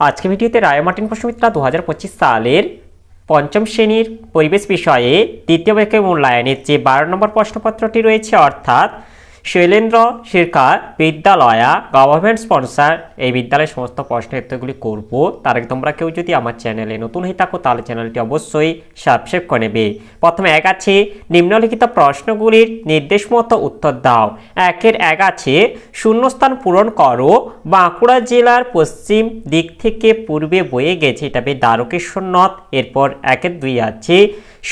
আজকে ভিডিওতে রায় মার্টিন প্রশ্নমিত্রা দু হাজার পঁচিশ সালের পঞ্চম শ্রেণির পরিবেশ বিষয়ে দ্বিতীয় ব্যাকে মূল্যায়নের যে বারো নম্বর প্রশ্নপত্রটি রয়েছে, অর্থাৎ শৈলেন্দ্র সরকার বিদ্যালয়া গভর্নমেন্ট স্পন্সার এই বিদ্যালয়ের সমস্ত প্রশ্নের উত্তরগুলি করব। তার আগে তোমরা কেউ যদি আমার চ্যানেলে নতুন হয়ে থাকো, তাহলে চ্যানেলটি অবশ্যই সাবস্ক্রাইব করে নেবে। প্রথমে এক আছে, নিম্নলিখিত প্রশ্নগুলির নির্দেশ মতো উত্তর দাও। একের এক আছে, শূন্যস্থান পূরণ করো, বাঁকুড়া জেলার পশ্চিম দিক থেকে পূর্বে বয়ে গেছে, এটা হবে দ্বারকেশ্বর নদ। এরপর একের দুই আছে,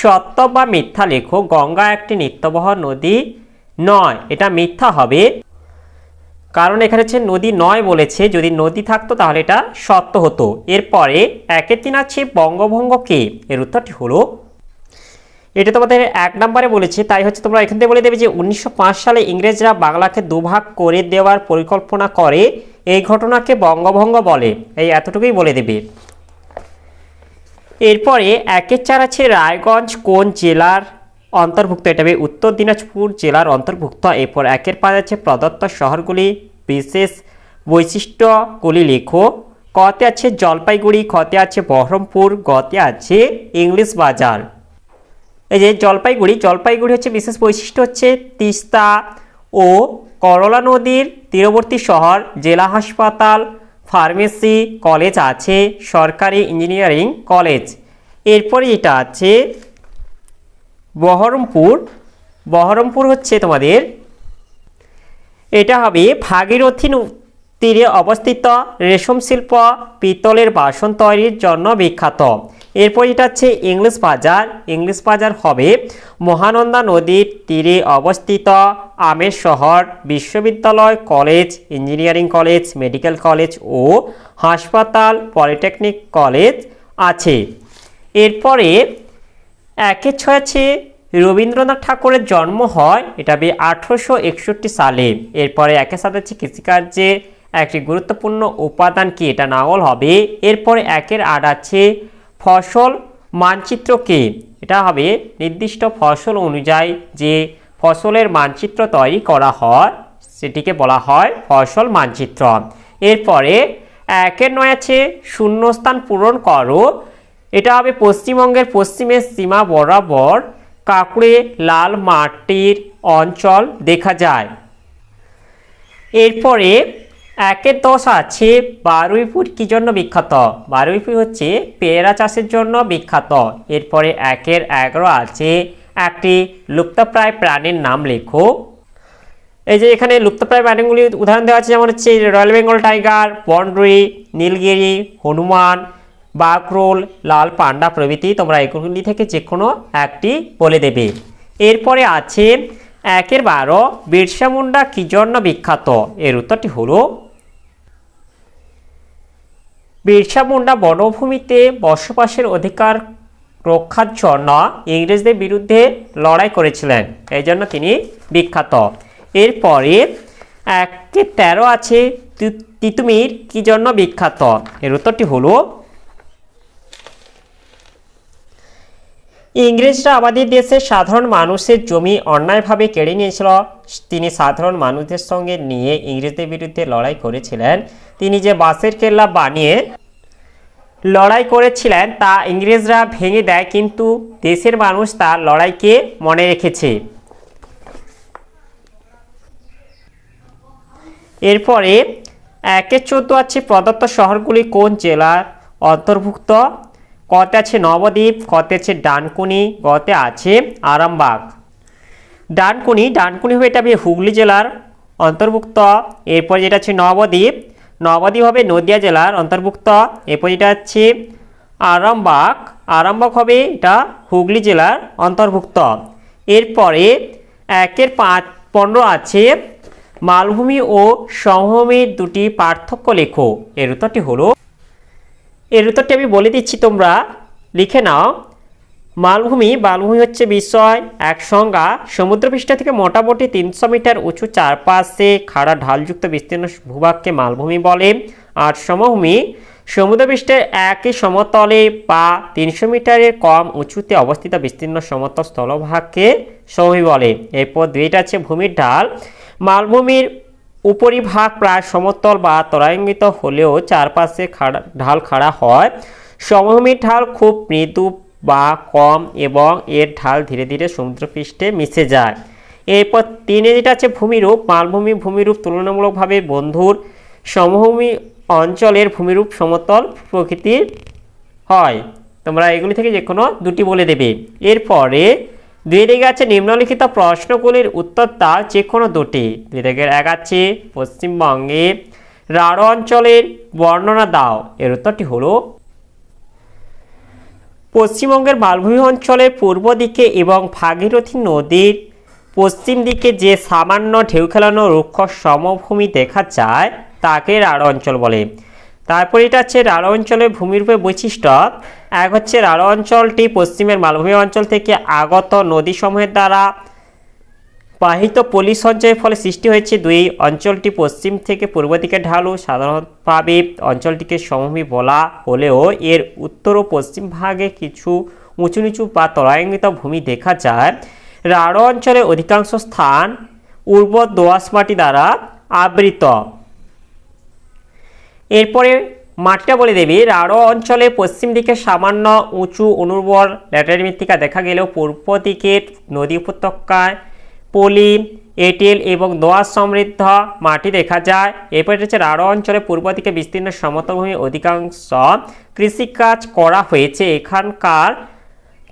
সত্য বা মিথ্যা লেখো, গঙ্গা একটি নিত্যবহ নদী নয়। এটা মিথ্যা হবে। কারণ এখানে হচ্ছে নদী নয় বলেছে। যদি নদী থাকতো তাহলে এটা সত্য হতো। এরপরে একের তিন আছে বঙ্গভঙ্গ কে? এর উত্তরটি হলো, এটা তোমাদের এক নম্বরে বলেছে। তাই হচ্ছে তোমরা এখান থেকে বলে দেবে যে উনিশশো পাঁচ সালে ইংরেজরা বাংলাকে দুভাগ করে দেওয়ার পরিকল্পনা করে। এই ঘটনাকে বঙ্গভঙ্গ বলে। এই এতটুকুই বলে দেবে। এরপরে একের চার আছে রায়গঞ্জ কোন জেলার অন্তর্ভুক্ত। এটা উত্তর দিনাজপুর জেলার অন্তর্ভুক্ত। এরপর একের পাঁচ আছে প্রদত্ত শহরগুলি, বিশেষ বৈশিষ্ট্যগুলি লেখো। কতে আছে জলপাইগুড়ি খতে আছে বহরমপুর, গতে আছে ইংলিশ বাজার। এই যে জলপাইগুড়ি জলপাইগুড়ি হচ্ছে বিশেষ বৈশিষ্ট্য হচ্ছে তিস্তা ও করলা নদীর তীরবর্তী শহর, জেলা হাসপাতাল, ফার্মেসি, কলেজ আছে, সরকারি ইঞ্জিনিয়ারিং কলেজ। এরপরে এটা আছে বহরমপুর বহরমপুর হচ্ছে তোমাদের, এটা হবে ভাগীরথী তীরে অবস্থিত রেশম শিল্প পিতলের বাসন তৈরির জন্য বিখ্যাত। এরপর এটা হচ্ছে ইংলিশ বাজার। ইংলিশ বাজার হবে মহানন্দা নদীর তীরে অবস্থিত আমের শহর, বিশ্ববিদ্যালয়, college, engineering college, medical college ও হাসপাতাল, পলিটেকনিক কলেজ আছে। এরপরে একে ছয় আছে রবীন্দ্রনাথ ঠাকুরের জন্ম হয়, এটা হবে আঠারোশো একষট্টি সালে। এরপরে একে সাথে আছে কৃষিকার্যে একটি গুরুত্বপূর্ণ উপাদান কি, এটা নাঙল হবে। এরপরে একের আট আছে ফসল মানচিত্র কি? এটা হবে নির্দিষ্ট ফসল অনুযায়ী যে ফসলের মানচিত্র তৈরি করা হয়, সেটিকে বলা হয় ফসল মানচিত্র। এরপরে একের নয় আছে শূন্যস্থান পূরণ করো। এটা হবে পশ্চিমবঙ্গের পশ্চিমের সীমা বরাবর কাকুড়ে, লাল মাটির অঞ্চল দেখা যায়। এরপরে একের দশ আছে বারুইপুর কি জন্য বিখ্যাত? বারুইপুর হচ্ছে পেয়ারা চাষের জন্য বিখ্যাত। এরপরে একের এগারো আছে একটি লুপ্তপ্রায় প্রাণীর নাম লেখো। এই যে এখানে লুপ্তপ্রায় প্রাণীগুলি উদাহরণ দেওয়া আছে, যেমন হচ্ছে রয়্যাল বেঙ্গল টাইগার বনরুই নীলগিরি, হনুমান বাঘরোল লাল পান্ডা প্রভৃতি তোমরা এগুলি থেকে যে কোনো একটি বলে দেবে। এরপরে আছে একের বারো, বিরসা মুন্ডা কী জন্য বিখ্যাত? এর উত্তরটি হলো, বিরসা মুন্ডা বনভূমিতে বসবাসের অধিকার রক্ষার জন্য ইংরেজদের বিরুদ্ধে লড়াই করেছিলেন। এই জন্য তিনি বিখ্যাত। এরপরে একে তেরো আছে তিতুমির কি জন্য বিখ্যাত? এর উত্তরটি হলো ইংরেজরা আমাদের দেশে সাধারণ মানুষের জমি অন্যায়ভাবে কেড়ে নিয়েছিল। তিনি সাধারণ মানুষদের সঙ্গে নিয়ে ইংরেজদের বিরুদ্ধে লড়াই করেছিলেন। তিনি যে বাঁশের কেল্লা বানিয়ে লড়াই করেছিলেন, তা ইংরেজরা ভেঙে দেয়, কিন্তু দেশের মানুষ তার লড়াইকে মনে রেখেছে। এরপরে একে চোদ্দ আছে প্রদত্ত শহরগুলি কোন জেলার অন্তর্ভুক্ত? কতে আছে নবদ্বীপ, কতে আছে ডানকুনি গতে আছে আরামবাগ। ডানকুনি ডানকুনি হবে এটা হবে হুগলি জেলার অন্তর্ভুক্ত। এরপর যেটা আছে নবদ্বীপ নবদ্বীপ হবে নদিয়া জেলার অন্তর্ভুক্ত। এরপর যেটা আছে আরামবাগ আরামবাগ হবে এটা হুগলি জেলার অন্তর্ভুক্ত। এরপরে একের পাঁচ, পনেরো আছে মালভূমি ও সমভূমির দুটি পার্থক্য লেখো। এর উত্তরটি হলো এর উত্তরটি আমি বলে দিচ্ছি তোমরা, লিখে নাও। মালভূমি মালভূমি হচ্ছে বিষয় এক সংজ্ঞা। সমুদ্রপৃষ্ঠ থেকে মোটামুটি তিনশো মিটার উঁচু চারপাশে খাড়া ঢালযুক্ত বিস্তীর্ণ ভূভাগকে মালভূমি বলে। আর সমভূমি, সমুদ্রপৃষ্ঠের একই সমতলে বা তিনশো মিটারের কম উঁচুতে অবস্থিত বিস্তীর্ণ সমতল স্থলভাগকে সমভূমি বলে। এরপর দুইটা আছে ভূমির ঢাল। মালভূমির উপরিভাগ প্রায় সমতল বা তরাঙ্গিত হলেও চারপাশে খাড়া, ঢাল খাড়া হয়। সমভূমির ঢাল খুব মৃদু বা কম এবং এর ঢাল ধীরে ধীরে সমুদ্রপৃষ্ঠে মিশে যায়। এরপর তিনে যেটা আছে ভূমিরূপ। মালভূমি ভূমিরূপ তুলনামূলকভাবে বন্ধুর। সমভূমি অঞ্চলের ভূমিরূপ সমতল প্রকৃতির হয়। তোমরা এগুলি থেকে যে কোনো দুটি বলে দেবে। এরপরে দুই দিকে আছে নিম্নলিখিত প্রশ্নগুলির উত্তর দাও যে কোনো দুটি। দুই দিকের এক আছে পশ্চিমবঙ্গে রাঢ় অঞ্চলের বর্ণনা দাও। এর উত্তরটি হলো, পশ্চিমবঙ্গের মালভূমি অঞ্চলের পূর্ব দিকে এবং ভাগীরথী নদীর পশ্চিম দিকে যে সামান্য ঢেউ খেলানো রুক্ষ সমভূমি দেখা যায়, তাকে রাঢ় অঞ্চল বলে। তারপর এটা হচ্ছে রাঢ় অঞ্চলের ভূমিরূপে বৈশিষ্ট্য। এক হচ্ছে রাঢ় অঞ্চলটি পশ্চিমের মালভূমি অঞ্চল থেকে আগত নদীসমূহের দ্বারা বাহিত পলি সঞ্চয়ের ফলে সৃষ্টি হয়েছে। দুই, অঞ্চলটি পশ্চিম থেকে পূর্ব দিকে ঢালু। সাধারণভাবে অঞ্চলটিকে সমভূমি বলা হলেও এর উত্তর ও পশ্চিম ভাগে কিছু উঁচু নিচু বা তরাঙ্গিত ভূমি দেখা যায়। রাঢ় অঞ্চলের অধিকাংশ স্থান উর্বর দোআঁশ মাটি দ্বারা আবৃত। এরপরে মাটিটা বলে দেবে, রাঢ় অঞ্চলে পশ্চিম দিকে সামান্য উঁচু অনুর্বর ল্যাটারি মৃত্তিকা দেখা গেলেও পূর্ব দিকের নদী উপত্যকায় পলি, এঁটেল এবং দোয়া সমৃদ্ধ মাটি দেখা যায়। এরপরে হচ্ছে রাঢ় অঞ্চলে পূর্ব দিকে বিস্তীর্ণ সমতলভূমি অধিকাংশ কৃষিকাজ করা হয়েছে। এখানকার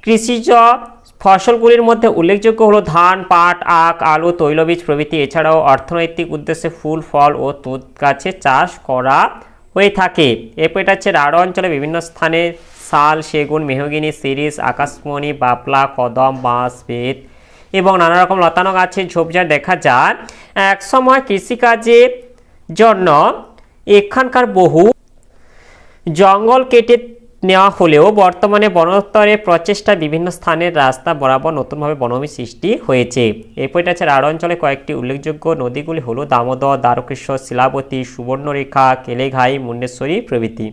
কৃষিজ ফসলগুলির মধ্যে উল্লেখযোগ্য হলো ধান, পাট, আখ, আলু, তৈলবীজ প্রভৃতি। এছাড়াও অর্থনৈতিক উদ্দেশ্যে ফুল, ফল ও তুঁত গাছের চাষ করা হয়ে থাকে। এরপর এটা হচ্ছে রাঢ় অঞ্চলে বিভিন্ন স্থানে শাল, সেগুন, মেহগিনি, সিরিজ, আকাশমণি, বাপলা, কদম, বাঁশ, বেত এবং নানা রকম লতানো গাছের ঝোপঝাড় দেখা যায়। একসময় কৃষিকাজের জন্য এখানকার বহু জঙ্গল কেটে নেওয়া হলেও বর্তমানে বনদপ্তরের প্রচেষ্টা বিভিন্ন স্থানের রাস্তা বরাবর নতুনভাবে বনভূমি সৃষ্টি হয়েছে। এরপর এটা আছে রাঢ় অঞ্চলে কয়েকটি উল্লেখযোগ্য নদীগুলি হলো দামোদর, দ্বারকেশ্বর, শিলাবতী, সুবর্ণরেখা, কেলেঘাই, মুন্ডেশ্বরী প্রভৃতি।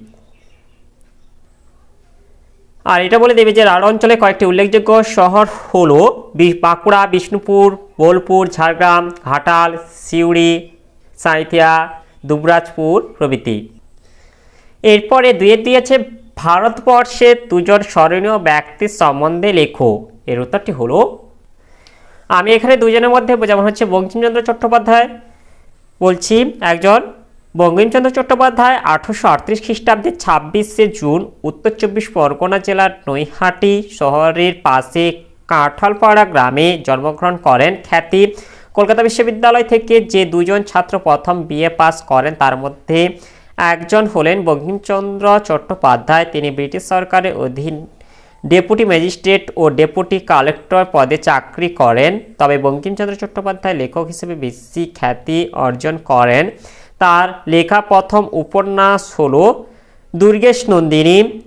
আর এটা বলে দেবে যে রাঢ় অঞ্চলে কয়েকটি উল্লেখযোগ্য শহর হলো বাঁকুড়া, বিষ্ণুপুর, বোলপুর, ঝাড়গ্রাম, ঘাটাল, সিউড়ি, সাঁইথিয়া, দুবরাজপুর প্রভৃতি। এরপরে দুয়ে দিয়েছে ভারতবর্ষের দুজন স্মরণীয় ব্যক্তির সম্বন্ধে লেখো। এর উত্তরটি হলো, আমি এখানে দুজনের মধ্যে যেমন হচ্ছে বঙ্কিমচন্দ্র চট্টোপাধ্যায়, বলছি একজন বঙ্কিমচন্দ্র চট্টোপাধ্যায় আঠারোশো আটত্রিশ খ্রিস্টাব্দে ছাব্বিশে জুন উত্তর চব্বিশ পরগনা জেলার নৈহাটি শহরের পাশে কাঁঠালপাড়া গ্রামে জন্মগ্রহণ করেন। খ্যাতি কলকাতা বিশ্ববিদ্যালয় থেকে যে দুজন ছাত্র প্রথম বিএ পাস করেন, তার মধ্যে একজন হলেন বঙ্কিমচন্দ্র চট্টোপাধ্যায়। তিনি ব্রিটিশ সরকারের অধীন ডেপুটি ম্যাজিস্ট্রেট ও ডেপুটি কালেক্টর পদে চাকরি করেন। তবে বঙ্কিমচন্দ্র চট্টোপাধ্যায় লেখক হিসেবে বেশি খ্যাতি অর্জন করেন। তার লেখা প্রথম উপন্যাস হল দুর্গেশ নন্দিনী।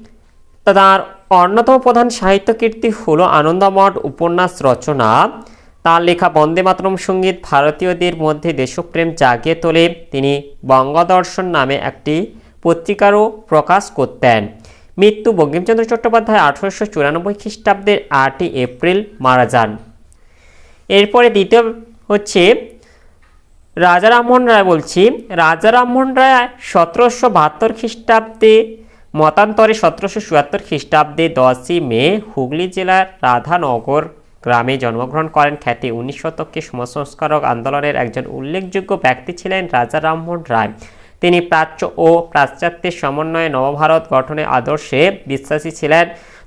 তার অন্যতম প্রধান সাহিত্য কীর্তি হল আনন্দমঠ উপন্যাস রচনা। তার লেখা বন্দে মাতরম সংগীত ভারতীয়দের মধ্যে দেশপ্রেম জাগিয়ে তোলে। তিনি বঙ্গদর্শন নামে একটি পত্রিকারও প্রকাশ করতেন। মৃত্যু বঙ্কিমচন্দ্র চট্টোপাধ্যায় আঠারোশো চুরানব্বই খ্রিস্টাব্দের আটই এপ্রিল মারা যান। এরপরে দ্বিতীয় হচ্ছে রাজা রামমোহন রায় বলছি। রাজা রামমোহন রায় সতেরোশো বাহাত্তর খ্রিস্টাব্দে, মতান্তরে সতেরোশো চুয়াত্তর খ্রিস্টাব্দে দশই মে হুগলি জেলার রাধানগর গ্রামে জন্মগ্রহণ করেন খ্যাতি উনিশ শতকে সমাজ সংস্কারক আন্দোলনের একজন উল্লেখযোগ্য ব্যক্তি ছিলেন রাজা রামমোহন রায়। তিনি প্রাচ্য ও পাশ্চাত্যের সমন্বয়ে নবভারত গঠনে আদর্শে বিশ্বাসী ছিলেন।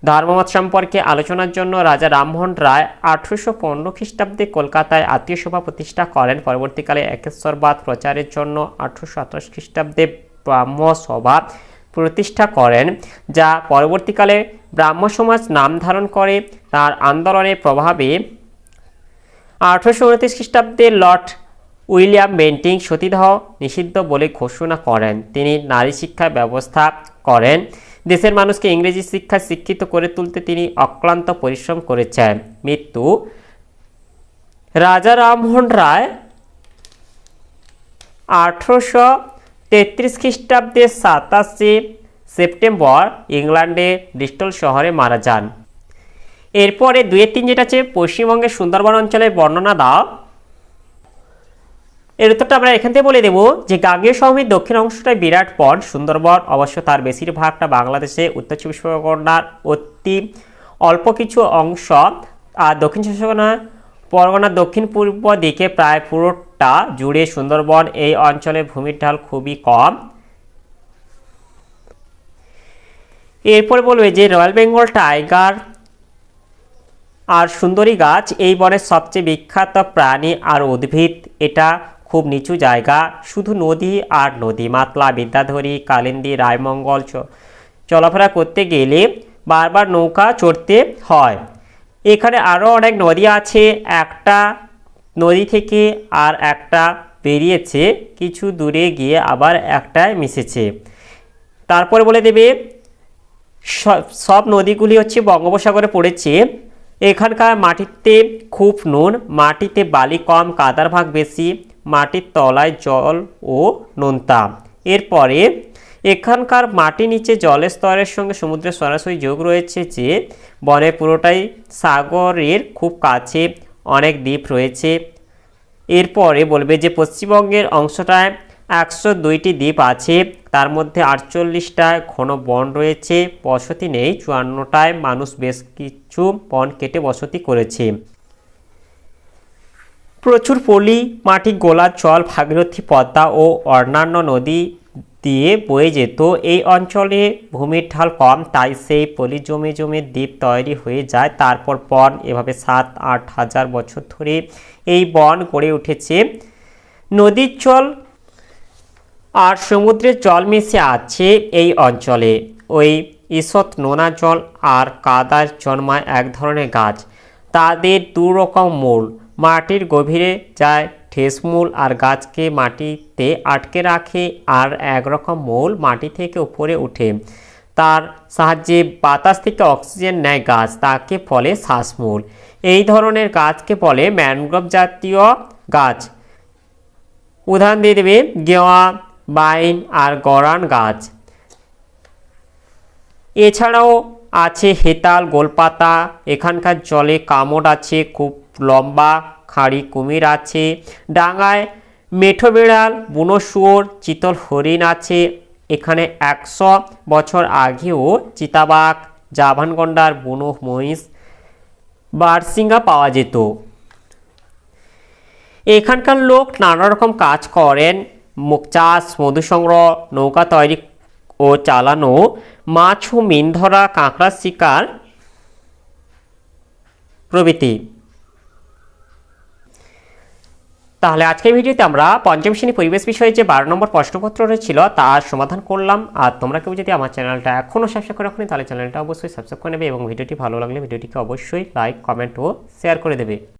ধর্মমত সম্পর্কে আলোচনার জন্য রাজা রামমোহন রায় আঠেরোশো পনেরো খ্রিস্টাব্দে কলকাতায় আত্মীয় সভা প্রতিষ্ঠা করেন। পরবর্তীকালে একেশ্বরবাদ প্রচারের জন্য আঠেরোশো আঠাশ খ্রিস্টাব্দে ব্রাহ্ম সভা প্রতিষ্ঠা করেন, যা পরবর্তীকালে ব্রাহ্ম সমাজ নাম ধারণ করে তার আন্দোলনের প্রভাবে আঠারোশো উনত্রিশ খ্রিস্টাব্দে লর্ড উইলিয়াম বেন্টিং সতীদাহ নিষিদ্ধ বলে ঘোষণা করেন। তিনি নারী শিক্ষার ব্যবস্থা করেন। দেশের মানুষকে ইংরেজি শিক্ষায় শিক্ষিত করে তুলতে তিনি অক্লান্ত পরিশ্রম করেছেন। মৃত্যু রাজা রামমোহন রায় আঠারোশো তেত্রিশ খ্রিস্টাব্দে সাতাশে সেপ্টেম্বর ইংল্যান্ডে ব্রিস্টল শহরে মারা যান। এরপরে দুয়ের তিন যেটা আছে, পশ্চিমবঙ্গের সুন্দরবন অঞ্চলের বর্ণনা দাও। এর উত্তরটা আমরা এখান থেকে বলে দেব যে গাঙ্গেয় সমভূমির দক্ষিণ অংশটাই বিরাট বন সুন্দরবন, অবশ্য তার বেশিরভাগটা বাংলাদেশে, উত্তর চব্বিশ পরগনার অতি অল্প কিছু অংশ, আর দক্ষিণ চব্বিশ পরগনা পরগনার দক্ষিণ পূর্ব দিকে প্রায় পুরোটা জুড়ে সুন্দরবন, এই অঞ্চলে ভূমির ঢাল খুবই কম। এরপরে বলবে যে রয়্যাল বেঙ্গল টাইগার আর সুন্দরী গাছ, এই বনের সবচেয়ে বিখ্যাত প্রাণী আর উদ্ভিদ। এটা খুব নিচু জায়গা, শুধু নদী আর নদী। মাতলা, বিদ্যাধরী, কালিন্দী, রায়মঙ্গল চলাফেরা করতে গেলে বারবার নৌকা চড়তে হয়। এখানে আরও অনেক নদী আছে, একটা নদী থেকে আর একটা বেরিয়েছে, কিছু দূরে গিয়ে আবার একটায় মিশেছে। তারপরে বলে দেবে সব নদীগুলি হচ্ছে বঙ্গোপসাগরে পড়েছে। এখানকার মাটিতে খুব নুন, মাটিতে বালি কম, কাদার ভাগ বেশি, মাটির তলায় জল ও নোনতা। এরপরে এখানকার মাটি নিচে জলের স্তরের সঙ্গে সমুদ্রের সরাসরি যোগ রয়েছে যে বনে পুরোটাই সাগরের খুব কাছে অনেক দ্বীপ রয়েছে। এরপরে বলবে যে পশ্চিমবঙ্গের অংশটায় একশো দুইটি দ্বীপ আছে, তার মধ্যে আটচল্লিশটায় ঘন বন রয়েছে, বসতি নেই, চুয়ান্নটায় মানুষ বেশ কিছু বন কেটে বসতি করেছে। প্রচুর পলি, মাটি গোলার জল, ভাগীরথী পদ্মা ও অন্যান্য নদী দিয়ে বয়ে যেত। এই অঞ্চলে ভূমির ঢাল কম, তাই সেই পলি জমে জমে দ্বীপ তৈরি হয়ে যায়। তারপর বন, এভাবে সাত, আট হাজার বছর ধরে এই বন গড়ে উঠেছে। নদীর জল আর সমুদ্রের জল মিশে আছে এই অঞ্চলে। ওই ঈষৎ নোনা জল আর কাদার জন্মায় এক ধরনের গাছ। তাদের দু রকম মূল। মাটির গভীরে যায় ঠেসমূল আর গাছকে মাটিতে আটকে রাখে আর একরকম মূল মাটি থেকে উপরে উঠে তার সাহায্যে বাতাস থেকে অক্সিজেন নেয় গাছ, তাকে ফলে শ্বাসমূল। এই ধরনের গাছকে বলে ম্যানগ্রোভ জাতীয় গাছ। উদাহরণ দিয়ে দেবে, গেওয়া, বাইন আর গরান গাছ। এছাড়াও আছে হেতাল, গোলপাতা, এখানকার জলে কামড় আছে, খুব লম্বা খাঁড়ি কুমির আছে, ডাঙায় মেঠো বিড়াল, বুনো শুয়োর, চিতল হরিণ আছে। এখানে একশো বছর আগেও চিতাবাঘ, জাভানগন্ডার, বুনো মহিষ, বারসিঙ্গা পাওয়া যেত। এখানকার লোক নানা রকম কাজ করেন। মুখ চাষ, মধু সংগ্রহ, নৌকা তৈরি ও চালানো, মাছ ও মিন ধরা কাঁকড়া শিকার প্রভৃতি। তাহলে আজকের ভিডিওতে আমরা পঞ্চম শ্রেণি পরিবেশ বিষয়ে যে বারো নম্বর প্রশ্নপত্র রয়েছিল, তার সমাধান করলাম। আর তোমরা কেউ যদি আমার চ্যানেলটা এখনও সাবস্ক্রাইব করে রাখনি, তাহলে চ্যানেলটা অবশ্যই সাবস্ক্রাইব করে নেবে এবং ভিডিওটি ভালো লাগলে ভিডিওটিকে অবশ্যই লাইক কমেন্ট ও শেয়ার করে দেবে।